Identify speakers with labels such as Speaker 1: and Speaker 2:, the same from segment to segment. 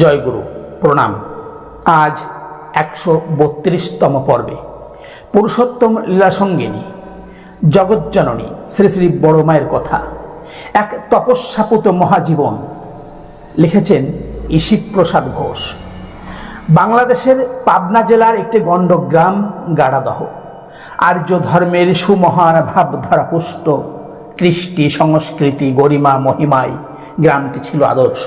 Speaker 1: জয়গুরু, প্রণাম। আজ একশো বত্রিশতম পর্বে। পুরুষোত্তম লীলাসঙ্গিনী, জগজ্জননী, শ্রী শ্রী বড় মায়ের কথা। এক তপস্যাপুত মহাজীবন লিখেছেন ঈশিক প্রসাদ ঘোষ। বাংলাদেশের পাবনা জেলার একটি গণ্ডগ্রাম, গাড়াদহ। আর্য ধর্মের সুমহান ভাবধারা পুষ্ট, কৃষ্টি সংস্কৃতি গরিমা মহিমায় গ্রামটি ছিল আদর্শ।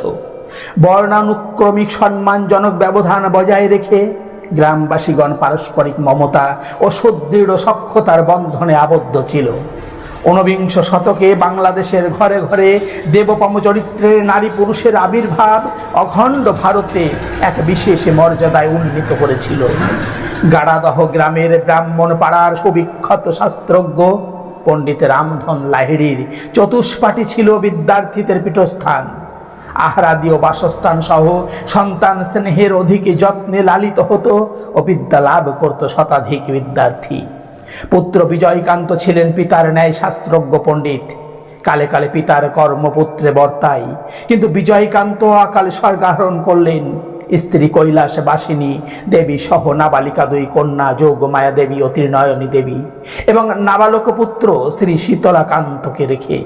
Speaker 1: বর্ণানুক্রমিক সম্মানজনক ব্যবধান বজায় রেখে গ্রামবাসীগণ পারস্পরিক মমতা ও সুদৃঢ় সক্ষতার বন্ধনে আবদ্ধ ছিল। ঊনবিংশ শতকে বাংলাদেশের ঘরে ঘরে দেবপম চরিত্রের নারী পুরুষের আবির্ভাব অখণ্ড ভারতে এক বিশেষ মর্যাদায় উন্নীত করেছিল। গাড়াদহ গ্রামের ব্রাহ্মণ পাড়ার সুবিখ্যাত শাস্ত্রজ্ঞ পণ্ডিত রামধন লাহিড়ির চতুষ্পাটি ছিল বিদ্যার্থীদের পীঠস্থান। আহ্রাদীয় বাসস্থান সহ সন্তান স্নেহের অধিকে যত্নে লালিত হতো ও বিদ্যা লাভ করত শতাধিক বিদ্যার্থী। পুত্র বিজয়কান্ত ছিলেন পিতার ন্যায় শাস্ত্রজ্ঞ পণ্ডিত। কালে কালে পিতার কর্মপুত্রে বর্তাই। কিন্তু বিজয়কান্ত অকালে স্বর্গাহরণ করলেন। স্ত্রী কৈলাস বাসিনী, দেবী সহ নাবালিকা দুই কন্যা যোগমায়া দেবী ও ত্রিনয়নী দেবী। এবং নাবালক পুত্র শ্রী শীতলাকান্তকে রেখে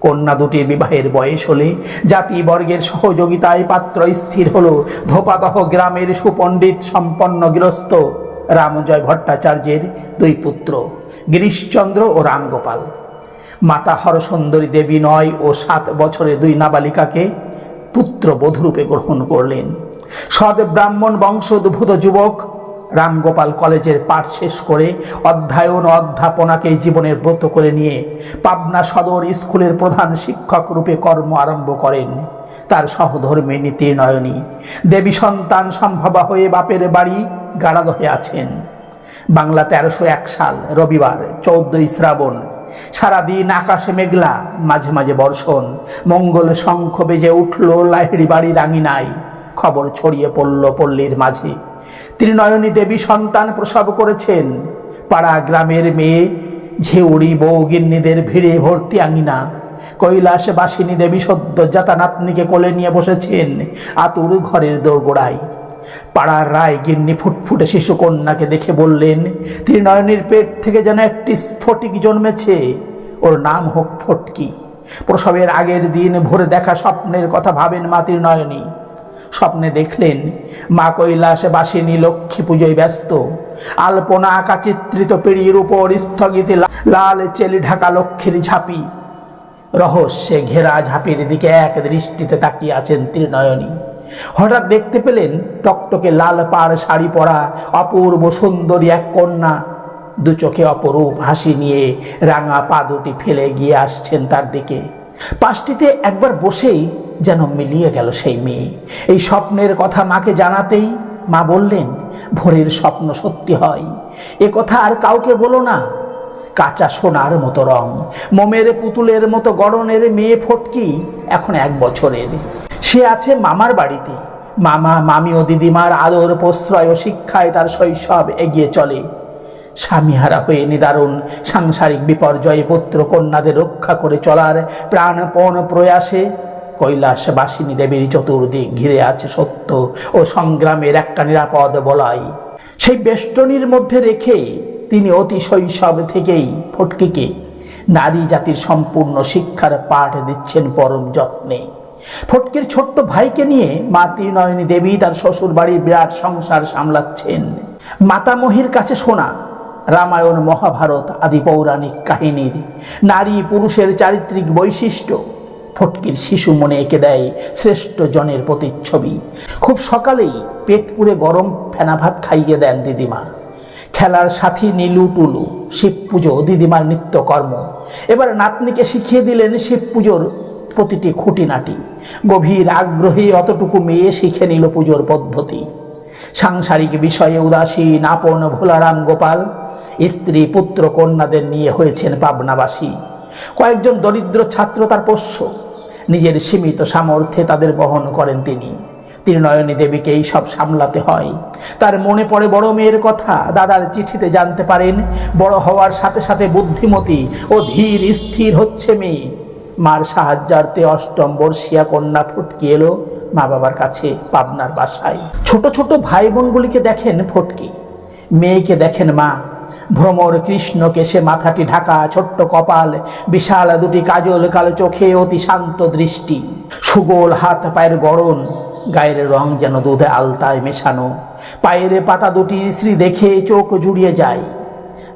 Speaker 1: কন্যা দুটির বিবাহের বয়স হলে জাতিবর্গের সহযোগিতায় পাত্র স্থির হল। ধোপাদহ গ্রামের সুপণ্ডিত সম্পন্ন গৃহস্থ রামজয় ভট্টাচার্যের দুই পুত্র, গিরিশচন্দ্র ও রামগোপাল। মাতা হরসুন্দরী দেবী নয় ও সাত বছরের দুই নাবালিকাকে পুত্র বধূরূপে গ্রহণ করলেন। সদ ব্রাহ্মণ বংশোদ্ভূত যুবক রামগোপাল কলেজের পাঠ শেষ করে অধ্যায়ন অধ্যাপনাকে জীবনের ব্রত করে নিয়ে পাবনা সদর স্কুলের প্রধান শিক্ষক রূপে কর্ম আরম্ভ করেন। তার সহধর্মী নীতি নয়নী দেবী সন্তান সম্ভবা হয়ে বাপের বাড়ি গাড়াদহে আছেন। বাংলা তেরোশো এক সাল, রবিবার, চৌদ্দই শ্রাবণ। সারাদিন আকাশে মেঘলা, মাঝে মাঝে বর্ষণ। মঙ্গল শঙ্খ বেজে উঠল, লাহিড়ি বাড়ির আঙিনায়। খবর ছড়িয়ে পড়ল পল্লীর মাঝে। তিনি নয়নী দেবী সন্তান প্রসব করেছেন। পাড়া গ্রামের মেয়ে ঝেউড়ি বউ গিন্নিদের ভিড়ে ভর্তি আঙিনা। কৈলাস বাসিনী দেবী সদ্য জাতা নাতনিকে কোলে নিয়ে বসেছেন আতুর ঘরের দোরগোড়ায়। পাড়ার রায় গিন্নি ফুটফুটে শিশু কন্যাকে দেখে বললেন তিনি নয়নীর পেট থেকে যেন একটি স্ফটিক জন্মেছে। ওর নাম হোক ফটকি। প্রসবের আগের দিন ভোরে দেখা স্বপ্নের কথা ভাবেন মাতির নয়নী স্বপ্নে দেখলেন। মা কৈলাসে বাসিনী লক্ষ্মী পুজোয় ব্যস্ত। আলপনা আঁকা চিত্রিত পিড়ির উপর স্থগিতে লাল চেলি ঢাকা লক্ষ্মীর ঝাঁপি। রহস্যে ঘেরা ঝাঁপির দিকে এক দৃষ্টিতে তাকিয়ে আছেন ত্রিনয়নী। হঠাৎ দেখতে পেলেন টকটকে লাল পাড় শাড়ি পরা অপূর্ব সুন্দরী এক কন্যা। দু চোখে অপরূপ হাসি নিয়ে রাঙা পা দুটি ফেলে গিয়ে আসছেন তার দিকে। পাশটিতে একবার বসেই যেন মিলিয়ে গেল সেই মেয়ে। এই স্বপ্নের কথা মাকে জানাতেই মা বললেন, ভোরের স্বপ্ন সত্যি হয়। এ কথা আর কাউকে বলো না। কাঁচা সোনার মতো রং, মোমের পুতুলের মতো গড়নের মেয়ে ফটকি এখন এক বছরের। সে আছে মামার বাড়িতে। মামা মামি ও দিদিমার আদর প্রশ্রয় ও শিক্ষায় তার শৈশব এগিয়ে চলে। স্বামীহারা হয়ে নিদারুণ সাংসারিক বিপর্যয়ে পুত্র কন্যাদের রক্ষা করে চলার প্রাণপণ প্রয়াসে কৈলাস বাসিনী দেবীর চতুর্দিক ঘিরে আছে সত্য ও সংগ্রামের একটা নিরাপদ বলাই সেই বেষ্টনীর মধ্যে রেখে তিনি অতি শৈশব থেকেই ফটকিকে নারী জাতির সম্পূর্ণ শিক্ষার পাঠ দিচ্ছেন পরম যত্নে। ফটকির ছোট্ট ভাইকে নিয়ে মা ত্রিনয়নী দেবী তার শ্বশুর বাড়ির বিরাট সংসার সামলাচ্ছেন। মাতামহির কাছে শোনা রামায়ণ, মহাভারত আদি পৌরাণিক কাহিনীর নারী পুরুষের চারিত্রিক বৈশিষ্ট্য ফটকির শিশু মনে এঁকে দেয় শ্রেষ্ঠ জনের প্রতিচ্ছবি। খুব সকালেই পেট পুড়ে গরম ফেনা ভাত খাইয়ে দেন দিদিমা। খেলার সাথী নীলু টুলু, শিব পুজো, দিদিমার নিত্যকর্ম। এবার নাতনিকে শিখিয়ে দিলেন শিব পুজোর প্রতিটি খুঁটিনাটি। গভীর আগ্রহে অতটুকু মেয়ে শিখে নিল পুজোর পদ্ধতি। সাংসারিক বিষয়ে উদাসীন, আপন, ভোলারাম গোপাল স্ত্রী পুত্র কন্যাদের নিয়ে হয়েছেন পাবনাবাসী। কয়েকজন দরিদ্র ছাত্র তার পোষ্য। নিজের সীমিত সামর্থ্যে তাদের বহন করেন তিনি। ত্রিনয়নী দেবীকে এই সব সামলাতে হয়। তার মনে পড়ে বড় মেয়ের কথা। দাদার চিঠিতে জানতে পারেন, বড় হওয়ার সাথে সাথে বুদ্ধিমতী ও ধীর স্থির হচ্ছে মেয়ে। মার সাহায্যার্থে অষ্টম বর্ষিয়া কন্যা ফুটকি এলো মা বাবার কাছে পাবনার বাসায়। ছোট ছোট ভাই বোনগুলিকে দেখেন ফটকি। মেয়েকে দেখেন মা। ভ্রমর কৃষ্ণকে সে মাথাটি ঢাকা, ছোট্ট কপাল, বিশাল দুটি কাজল, কালো চোখে অতি শান্ত দৃষ্টি। সুগোল হাত পায়ের গড়ন, গায়ের রং যেন দুধে আলতায় মেশানো। পায়ের পাতা দুটি স্ত্রী দেখে চোখ জুড়িয়ে যায়।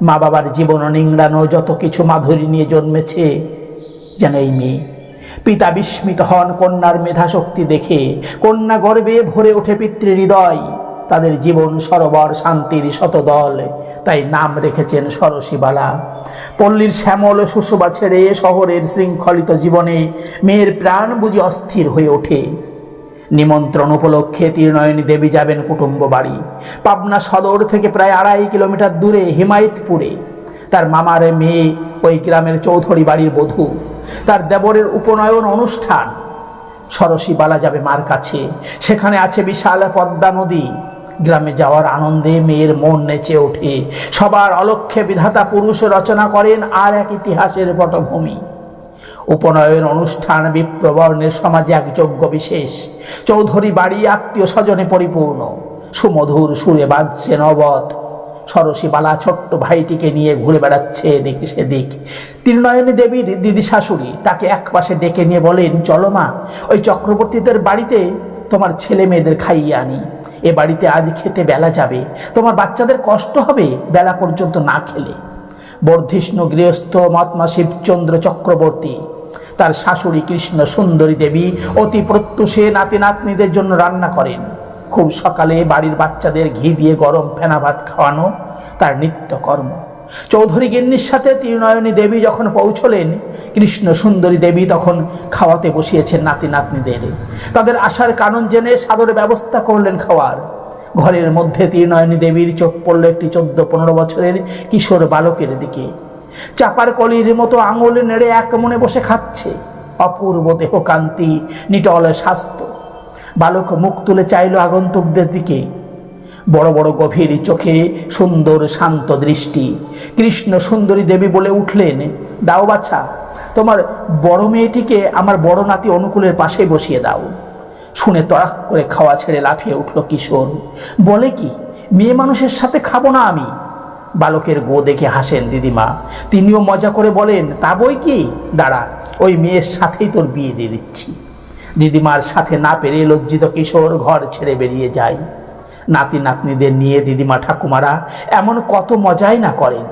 Speaker 1: মা বাবার জীবন নিংড়ানো যত কিছু মাধুরী নিয়ে জন্মেছে, যেন এই মেয়ে। পিতা বিস্মিত হন, কন্যার মেধাশক্তি দেখে। কন্যা গর্বে ভরে ওঠে পিতৃ হৃদয়। তাদের জীবন সরোবর শান্তির শতদল। তাই নাম রেখেছেন সরসীবালা। পল্লীর শ্যামল সুষবা ছেড়ে শহরের শৃঙ্খলিত জীবনে মেয়ের প্রাণ বুঝি অস্থির হয়ে ওঠে। নিমন্ত্রণ উপলক্ষে তীরনয়নী দেবী যাবেন কুটুম্ব বাড়ি। পাবনা সদর থেকে প্রায় আড়াই কিলোমিটার দূরে হিমায়তপুরে। তার মামার মেয়ে ওই গ্রামের চৌধুরী বাড়ির বধূ। তার দেবরের উপনয়ন অনুষ্ঠান। সরসীবালা যাবে মার কাছে। সেখানে আছে বিশাল পদ্মা নদী। গ্রামে যাওয়ার আনন্দে মেয়ের মন নেচে ওঠে। সবার অলক্ষ্যে বিধাতা পুরুষ রচনা করেন আর এক ইতিহাসের পটভূমি। উপনয়ন অনুষ্ঠান বিপ্রবর্ণের সমাজে এক যোগ্য বিশেষ। চৌধুরী বাড়ি আত্মীয় স্বজনে পরিপূর্ণ। সুমধুর সুরে বাজছে নবত। সরসী বালা ছোট্ট ভাইটিকে নিয়ে ঘুরে বেড়াচ্ছে এদিক সেদিক। তীর্ণয়নী দেবীর দিদি শাশুড়ি তাকে এক পাশে ডেকে নিয়ে বলেন, চলো মা, ওই চক্রবর্তীদের বাড়িতে তোমার ছেলে মেয়েদের খাইয়ে আনি। এ বাড়িতে আজ খেতে বেলা যাবে। তোমার বাচ্চাদের কষ্ট হবে বেলা পর্যন্ত না খেলে। বর্ধিষ্ণু গৃহস্থ মহাত্মা শিবচন্দ্র চক্রবর্তী, তার শাশুড়ি কৃষ্ণ সুন্দরী দেবী অতি প্রত্যুষে নাতি নাতনিদের জন্য রান্না করেন। খুব সকালে বাড়ির বাচ্চাদের ঘি দিয়ে গরম ফেনা ভাত খাওয়ানো তার নিত্যকর্ম। চৌধুরী গিন্নির সাথে তীর্ণয়নী দেবী যখন পৌঁছলেন, কৃষ্ণ সুন্দরী দেবী তখন খাওয়াতে বসিয়েছেন নাতি নাতনিদের। তাদের আসার কারণ জেনে সাদরে ব্যবস্থা করলেন খাওয়ার। ঘরের মধ্যে তীর্ণয়নী দেবীর চোখ পড়ল একটি চোদ্দ পনেরো বছরের কিশোর বালকের দিকে। চাপার কলির মতো আঙুল নেড়ে এক মনে বসে খাচ্ছে। অপূর্ব দেহ কান্তি নিটল স্বাস্থ্য। বালক মুখ তুলে চাইল আগন্তুকদের দিকে। বড় বড় গভীর চোখে সুন্দর শান্ত দৃষ্টি। কৃষ্ণ সুন্দরী দেবী বলে উঠলেন, দাও বাছা, তোমার বড় মেয়েটিকে আমার বড় নাতি অনুকূলের পাশে বসিয়ে দাও। শুনে তড়াক করে খাওয়া ছেড়ে লাফিয়ে উঠল কিশোর। বলে কি, মেয়ে মানুষের সাথে খাব না আমি? বালকের গো দেখে হাসেন দিদিমা। তিনিও মজা করে বলেন, তা বই কি? দাঁড়া, ওই মেয়ের সাথেই তোর বিয়ে দিয়ে দিচ্ছি। দিদিমার সাথে না পেরে লজ্জিত কিশোর ঘর ছেড়ে বেরিয়ে যায়। নাতি নাতনিদের নিয়ে দিদিমা ঠাকুমারা এমন কত মজাই না করেন।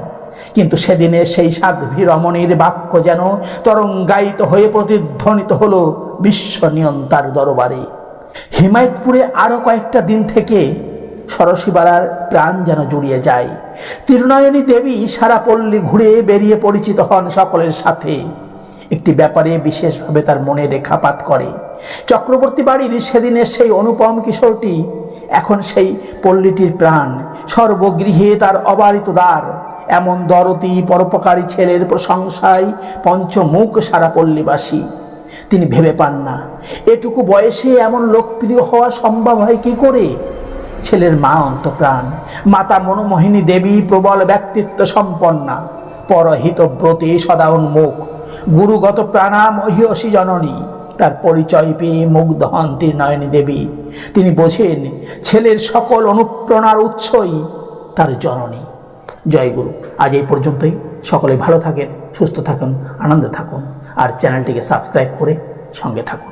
Speaker 1: কিন্তু সেদিনে সেই সাধ্বী রমণীর বাক্য যেন তরঙ্গায়িত হয়ে প্রতিধ্বনিত হলো বিশ্ব নিয়ন্তার দরবারে। হিমায়তপুরে আরও কয়েকটা দিন থেকে সরসীবালার প্রাণ যেন জুড়িয়ে যায়। তিরুনয়নী দেবী সারা পল্লী ঘুরে বেরিয়ে পরিচিত হন সকলের সাথে। একটি ব্যাপারে বিশেষভাবে তার মনে রেখাপাত করে। চক্রবর্তী বাড়ির সেদিনের সেই অনুপম কিশোরটি এখন সেই পল্লীটির প্রাণ, সর্বগৃহে তার অবারিত দ্বার। এমন দরতি পরোপকারী ছেলের প্রশংসায় পঞ্চমুখ সারা পল্লীবাসী। তিনি ভেবে পান না, এটুকু বয়সে এমন লোকপ্রিয় হওয়া সম্ভব হয় কি করে? ছেলের মা অন্তপ্রাণ, মাতা মনোমোহিনী দেবী প্রবল ব্যক্তিত্ব সম্পন্না পরহিতব্রতে সদা উন্মুখ, গুরুগত প্রাণাম মহিয়সী জননী। তার পরিচয় পেয়ে মুগ্ধ হন নয়নী দেবী। তিনি বোঝেন, ছেলের সকল অনুপ্রেরণার উৎসই তার জননী। জয়গুরু আজ এই পর্যন্তই। সকলে ভালো থাকেন, সুস্থ থাকুন, আনন্দে থাকুন, আর চ্যানেলটিকে সাবস্ক্রাইব করে সঙ্গে থাকুন।